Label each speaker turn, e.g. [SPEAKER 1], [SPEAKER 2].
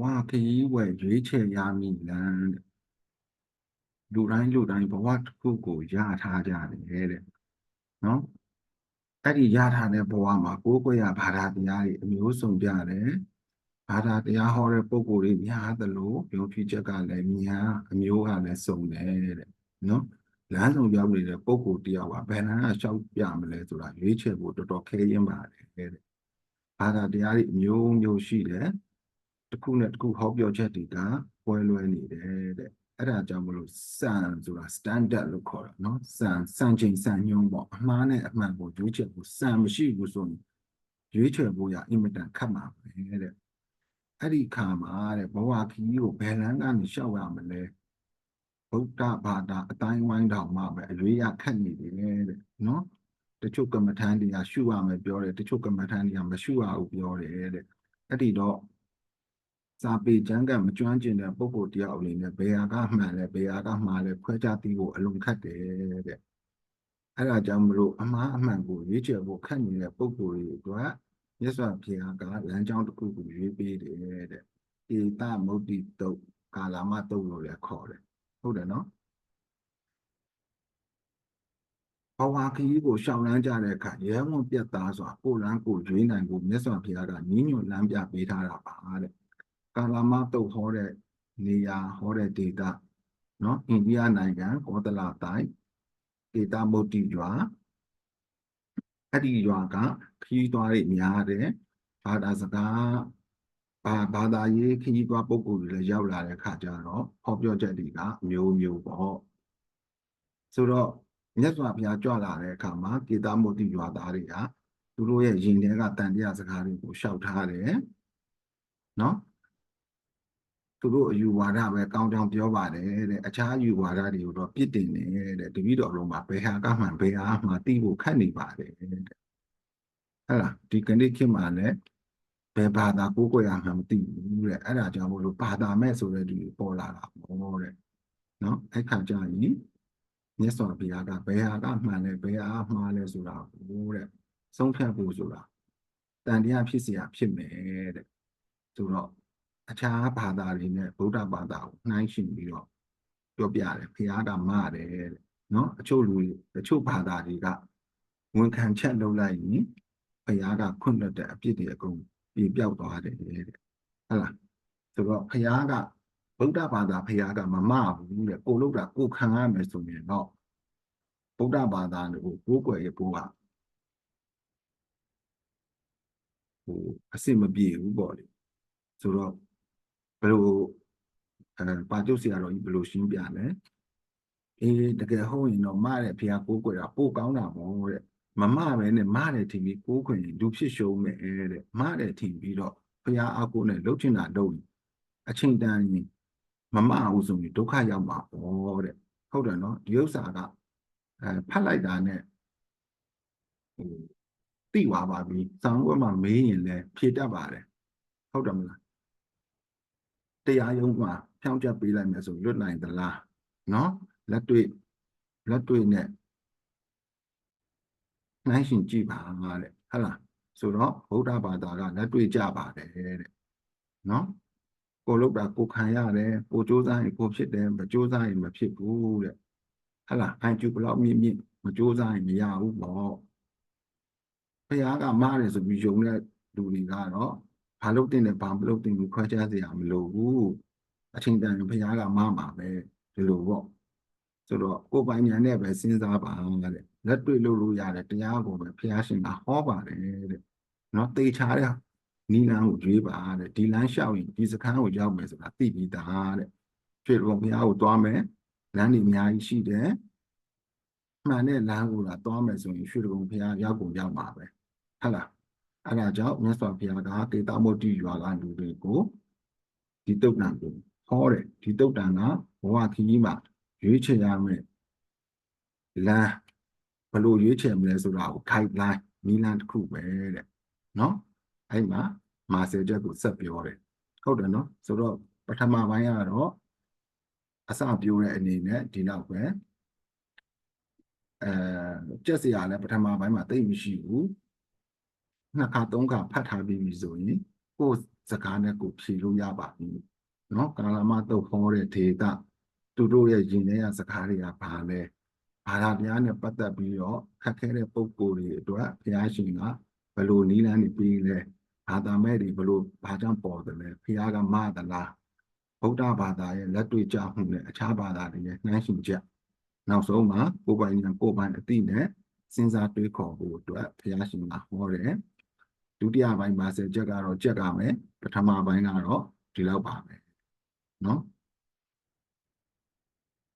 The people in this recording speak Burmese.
[SPEAKER 1] ဝခရီးဝယ်ရွေးချယ်ရမည်လမ်းတဲ့လူတိုင်းလူတိုင်းဘဝတစ်ခုကိုရထားကြတယ်တဲ့နော်အဲ့ဒီရထားတဲ့ဘဝမှာကိုယ်ကိုယ်ရဘာသာတရားတွေအမျိုးစုံကြတယ်ဘာသာတရားဟောတဲ့ပုံကိုယ်တွေများသလိုပြောပြချက်ကလည်းများအမျိုးကလည်းစုံတယ်တဲ့နော်လမ်းဆောင်ရောက်နေတဲ့ပုံကိုယ်တယောက်ကဘယ်လမ်းကလျှောက်ပြမလဲဆိုတာရွေးချယ်ဖို့တော်တော်ခဲရင်ပါတယ်တဲ့ဘာသာတရားတွေအမျိုးမျိုးရှိတယ် တစ်ခုနဲ့တစ်ခုဟောပြောချက်တွေကပွဲလွဲနေတယ်တဲ့အဲ့ဒါကြောင့်မလို့စံဆိုတာ standard လို့ခေါ်တာเนาะစံစံချိန်စံညွှန်းပေါ့အမှားနဲ့အမှန်ကိုရွေးချယ်ဖို့စံမရှိဘူးဆိုရင်ရွေးချယ်ဖို့ရအင်မတန်ခက်မှာပဲတဲ့အဲ့ဒီခါမှာတဲ့ဘဝခီးကိုဘယ်လန်းကနေရှောက်ရမလဲဗုဒ္ဓဘာသာအတိုင်းဝိုင်းတောင်မှပဲအရွေးရခက်နေတယ်တဲ့เนาะတချို့ကမ္မထန်တွေကရှုရမယ်ပြောတယ်တချို့ကမ္မထန်တွေကမရှုရဘူးပြောတယ်တဲ့အဲ့ဒီတော့ စာပေကျမ်းကမကျွမ်းကျင်တဲ့ပုဂ္ဂိုလ်တယောက်အနေနဲ့ဘယ်ဟာကမှန်လဲဘယ်ဟာကမှားလဲခွဲခြားသိဖို့အလွန်ခက်တယ်တဲ့အဲ့ဒါကြောင့်မလို့အမှားအမှန်ကိုရွေးချယ်ဖို့ခက်နေတဲ့ပုဂ္ဂိုလ်တွေအတွက်မြတ်စွာဘုရားကလမ်းကြောင်းတစ်ခုကိုရွေးပေးတယ်တဲ့ဧတမုတ်တိတုတ်ကာလမတုတ်လို့လည်းခေါ်တယ်ဟုတ်တယ်နော်ဘဝခရီးကိုရှောင်လန်းကြတဲ့အခါရဲဝံပြတ်သားစွာကိုယ်လန်းကိုရွေးနိုင်ဖို့မြတ်စွာဘုရားကညီညွတ်လမ်းပြပေးထားတာပါတဲ့ ကာလမတုတ်ဟောတဲ့နေရာဟောတဲ့ဒေတာနော်အိန္ဒိယနိုင်ငံကောသလတိုင်းဒေတာမုတ်တိရွာအဲ့ဒီရွာကခရီးသွားတွေများတယ်ဘာသာစကားဘာဘာသာရေးခရီးသွားပုံကိုယ်တွေလည်းရောက်လာတဲ့အခါကျတော့ဟောပြောချက်တွေကအမျိုးမျိုးပေါ့ဆိုတော့မြတ်စွာဘုရားကြွလာတဲ့အခါမှာကေတာမုတ်တိရွာသားတွေကသူတို့ရဲ့ရင်ထဲကတန်တရားစကားတွေကိုရှောက်ထားတယ်နော် သူတို့အယူဝါဒပဲကောင်းကောင်းပြောပါတယ်တဲ့အခြားအယူဝါဒတွေကိုတော့ပြစ်တင်တယ်တဲ့တပည့်တော်လုံးမှာဘယ်ဟာကမှန်ဘယ်ဟာမှသိဖို့ခက်နေပါတယ်တဲ့ဟဲ့လားဒီကနေ့ခေတ်မှာလည်းဘယ်ဘာသာကိုးကွယ်ရမှမသိဘူးတဲ့အဲ့ဒါကြောင့်မို့လို့ဘာသာမဲ့ဆိုတဲ့ဒီပေါ်လာတာပေါ့တဲ့နော်အဲ့ခါကျရင်မြတ်စွာဘုရားကဘယ်ဟာကမှန်လဲဘယ်ဟာမှားလဲဆိုတာကိုတဲ့ဆုံးဖြတ်ဖို့ဆိုတာတန်တရားဖြစ်เสียဖြစ်မယ်တဲ့ဆိုတော့ အခြားဘာသာတွေနဲ့ဗုဒ္ဓဘာသာကိုနှိုင်းယှဉ်ပြီးတော့ပြောပြတယ်ဘုရားကမှားတယ်တဲ့နော်အချို့လူတွေတချို့ဘာသာတွေကဝန်ခံချက်လုပ်လိုက်ရင်ဘုရားကခွင့်လွှတ်တဲ့အပြစ်တွေအကုန်ပြေပြောက်သွားတယ်တဲ့ဟုတ်လားဆိုတော့ဘုရားကဗုဒ္ဓဘာသာဘုရားကမမဘူးတဲ့ကိုလို့တာကိုခံရမယ်ဆိုရင်တော့ဗုဒ္ဓဘာသာကိုကိုးကွယ်ရဖို့ဟာဟိုအစစ်မပြေဘူးပေါ့လေဆိုတော့ ဘယ်လိုအဲပါကျုပ်ဆရာတော်ကြီးဘယ်လိုရှင်းပြလဲအေးတကယ်ဟုတ်ရင်တော့မတဲ့ဖះကိုးကွယ်တာပို့ကောင်းတာပေါ့တဲ့မမပဲနဲ့မတဲ့ထင်ပြီးကိုးခွင်လူဖြစ်ရှုံးမယ်တဲ့မတဲ့ထင်ပြီးတော့ဖះအကုနဲ့လှုပ်ချင်တာလုပ်အချိန်တန်ရင်မမအောင်ဆိုရင်ဒုက္ခရောက်မှာပေါ့တဲ့ဟုတ်တယ်နော်ဒီဥစ္စာကအဲဖတ်လိုက်တာနဲ့ဟိုသိသွားပါပြီစောင်းဘွဲမှာမေးရင်လည်းဖြေတတ်ပါတယ်ဟုတ်တယ်မလား တရားရုံးမှာဖြောင်းချက်ပေးလိုက်မယ်ဆိုလွတ်နိုင်သလားနော်လက်တွေ့လက်တွေ့နဲ့နိုင်ရှင်ကြည့်ပါတဲ့ဟုတ်လားဆိုတော့ဗုဒ္ဓဘာသာကလက်တွေ့ကြပါတယ်တဲ့နော်ကိုလုတ်တာကိုခံရတယ်ကိုစူးစမ်းရင်ကိုဖြစ်တယ်မစူးစမ်းရင်မဖြစ်ဘူးတဲ့ဟုတ်လားအိုင်ကျူဘလောက်မြင့်မြင့်မစူးစမ်းရင်မရဘူးပေါ့ဘုရားကမားတယ်ဆိုပြီးယုံတဲ့လူတွေကတော့ ဘာလို့တင်တယ်ဘာမလို့တင်ဘူးခွဲခြားစရာမလိုဘူးအချိန်တန်ဘုရားကမမှာပဲဒီလိုပေါ့ဆိုတော့ကိုယ်ပိုင်ဉာဏ်နဲ့ပဲစဉ်းစားပါတဲ့လက်တွေ့လို့လို့ရတယ်တရားကိုပဲဘုရားရှင်ကဟောပါတယ်တဲ့နော်တေချာတဲ့နီလန်းကိုကြွေးပါတဲ့ဒီလမ်းလျှောက်ရင်ဒီစခန်းကိုရောက်မယ်ဆိုတာသိပြီးသားတဲ့ကျွေးတော်ဘုရားကိုသွားမယ်လမ်းတွေအများကြီးရှိတယ်မှန်တဲ့လမ်းကိုလာသွားမယ်ဆိုရင်ရွှေတော်ဘုရားရောက်ကိုရောက်မှာပဲဟုတ်လား အဲ့ဒါကြောင့်မြတ်စွာဘုရားကကေတမုတ်တိရွာကလူတွေကိုဒီတုတ်တန်ကိုဟောတယ်ဒီတုတ်တန်ကဘဝခကြီးမှာရွေးချယ်ရမယ်လမ်းဘယ်လိုရွေးချယ်မလဲဆိုတာကို guideline မီလန်တစ်ခုပဲတဲ့နော်အဲ့မှာမာဆယ်ချက်ကိုဆက်ပြောတယ်ဟုတ်တယ်နော်ဆိုတော့ပထမပိုင်းကတော့အစပြောတဲ့အနေနဲ့ဒီလောက်ပဲအဲကြက်စရာလည်းပထမပိုင်းမှာသိမရှိဘူး နှစ်ခါသုံးခါဖတ်ထားပြီးပြီဆိုရင်ကိုယ်စကားနဲ့ကိုယ်ဖြေလို့ရပါပြီနော်ကာလမတုတ်ဟောတဲ့ဒေတာသူတို့ရဲ့ယင်ထဲရစကားတွေကဘာလဲဘာသာတရားနဲ့ပတ်သက်ပြီးတော့ခက်ခဲတဲ့ပုံကိုယ်တွေအတွက်ဘုရားရှင်ကဘယ်လိုနီးလန်းနေပြီးလဲဘာသာမဲ့တွေဘယ်လိုဘာကြောင့်ပေါ်တယ်လဲဘုရားကမသလားဗုဒ္ဓဘာသာရဲ့လက်တွေ့ကြမှုနဲ့အခြားဘာသာတွေရဲ့နှိုင်းယှဉ်ချက်နောက်ဆုံးမှာကိုယ်ပိုင်ဉာဏ်ကိုယ်ပိုင်အသိနဲ့စဉ်းစားတွေးခေါ်ဖို့အတွက်ဘုရားရှင်ကဟောတယ် ဒုတိယပိုင်းမှာဆယ်ချက်ကတော့ကြက်ကမယ်ပထမပိုင်းကတော့ဒီလောက်ပါပဲเนาะ